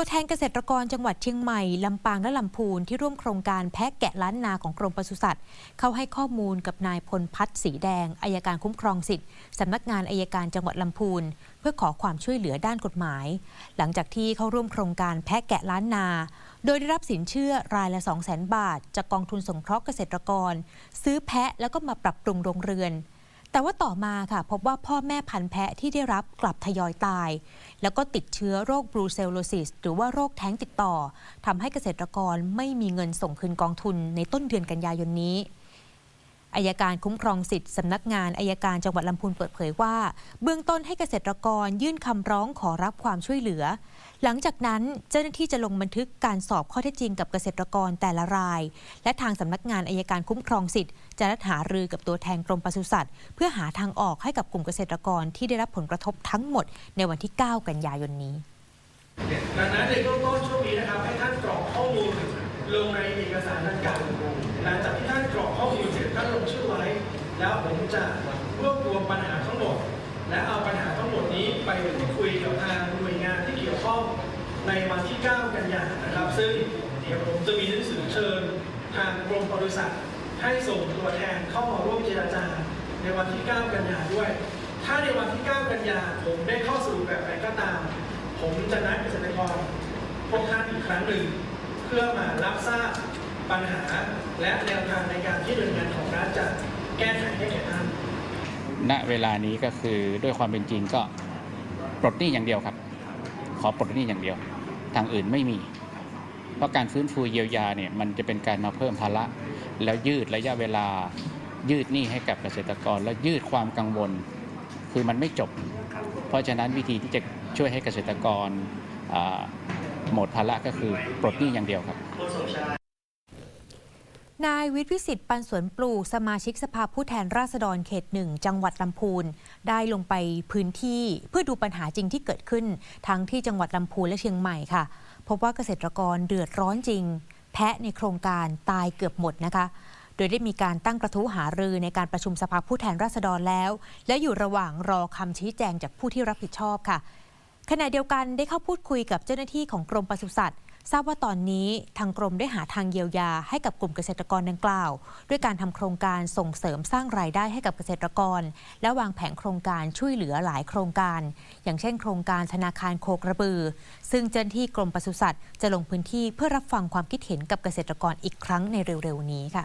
ตัวแทนเกษตรกรจังหวัดเชียงใหม่ ลำปางและลำพูนที่ร่วมโครงการแพะแกะล้านนาของกรมปศุสัตว์ เข้าให้ข้อมูลกับนายพลพัฒน์สีแดงอายการคุ้มครองสิทธิ์สำนักงานอายการจังหวัดลำพูน เพื่อขอความช่วยเหลือด้านกฎหมาย หลังจากที่เข้าร่วมโครงการแพะแกะล้านนา โดยได้รับสินเชื่อรายละ 2 0 0 0 0 0 บาท จากกองทุนสงเคราะห์เกษตรกร ซื้อแพะแล้วก็มาปรับปรุงโรงเรือน แต่ว่าต่อมาค่ะพบว่าพ่อแม่พันธุ์แพะที่ได้รับกลับทยอยตาย แล้วก็ติดเชื้อโรคบรูเซลโลซิสหรือว่าโรคแท้งติดต่อทำให้เกษตรกรไม่มีเงินส่งคืนกองทุนในต้นเดือนกันยายนนี้ อายการคุ้มครองสิทธิ์สำนักงานอายการจังหวัดลำพูนเปิดเผยว่า เบื้องต้นให้เกษตรกรยื่นคำร้องขอรับความช่วยเหลือ หลังจากนั้นเจ้าหน้าที่จะลงบันทึกการสอบข้อเท็จจริงกับเกษตรกรแต่ละราย และทางสำนักงานอายการคุ้มครองสิทธิ์จะนัดหารือกับตัวแทนกรมปศุสัตว์ เพื่อหาทางออกให้กับกลุ่มเกษตรกรที่ได้รับผลกระทบทั้งหมด ในวันที่ 9 กันยายนนี้ดังนั้นในเบื้องต้นช่วงนี้นะครับให้ท่านกรอกข้อมูลลงในเอกสารดังกล่าวหลังจากที่ แล้วผมจะรวบรวมปัญหาทั้งหมด และเอาปัญหาทั้งหมดนี้ไปพูดคุยกับทางหน่วยงานที่เกี่ยวข้องในวันที่ 9 กันยายนนะครับ ซึ่งเดี๋ยวผมจะมีหนังสือเชิญทางกรมปศุสัตว์ให้ส่งตัวแทนเข้ามาร่วมเจรจาในวันที่ 9 กันยายนด้วย ถ้าในวันที่ 9 กันยายนผมได้เข้อสรุปแบบไหนก็ตาม ผมจะนัดเกษตรกรพบท่านอีกครั้งหนึ่ง เพื่อมารับทราบปัญหาและแนวทางในการที่หน่วยงานของรัฐจะแก้ไขให้แก่ท่าน ณเวลานี้ก็คือด้วยความเป็นจริงก็ปลดหนี้อย่างเดียวครับ ขอปลดหนี้อย่างเดียว ทางอื่นไม่มี เพราะการฟื้นฟูเยียวยาเนี่ยมันจะเป็นการมาเพิ่มภาระแล้วยืดระยะเวลายืดหนี้ให้กับเกษตรกร แล้วยืดความกังวล คือมันไม่จบ เพราะฉะนั้นวิธีที่จะช่วยให้เกษตรกรหมดภาระก็คือปลดหนี้อย่างเดียวครับ นายวิทย์วิสิตปันสวนปลูก สมาชิกสภาผู้แทนราษฎรเขตหนึ่งจังหวัดลำพูน ได้ลงไปพื้นที่เพื่อดูปัญหาจริงที่เกิดขึ้น ทั้งที่จังหวัดลำพูนและเชียงใหม่ค่ะ พบว่าเกษตรกรเดือดร้อนจริง แพะในโครงการตายเกือบหมดนะคะ โดยได้มีการตั้งกระทู้หารือในการประชุมสภาผู้แทนราษฎรแล้ว และอยู่ระหว่างรอคำชี้แจงจากผู้ที่รับผิดชอบค่ะขณะเดียวกันได้เข้าพูดคุยกับเจ้าหน้าที่ของกรมปศุสัตว์ ทราบว่าตอนนี้ทางกรมได้หาทางเยียวยาให้กับกลุ่มเกษตรกรดังกล่าว ด้วยการทำโครงการส่งเสริมสร้างรายได้ให้กับเกษตรกร และวางแผนโครงการช่วยเหลือหลายโครงการ อย่างเช่น โครงการธนาคารโคกระบือ ซึ่งเจ้าหน้าที่กรมปศุสัตว์จะลงพื้นที่เพื่อรับฟังความคิดเห็นกับเกษตรกรอีกครั้งในเร็วๆนี้ค่ะ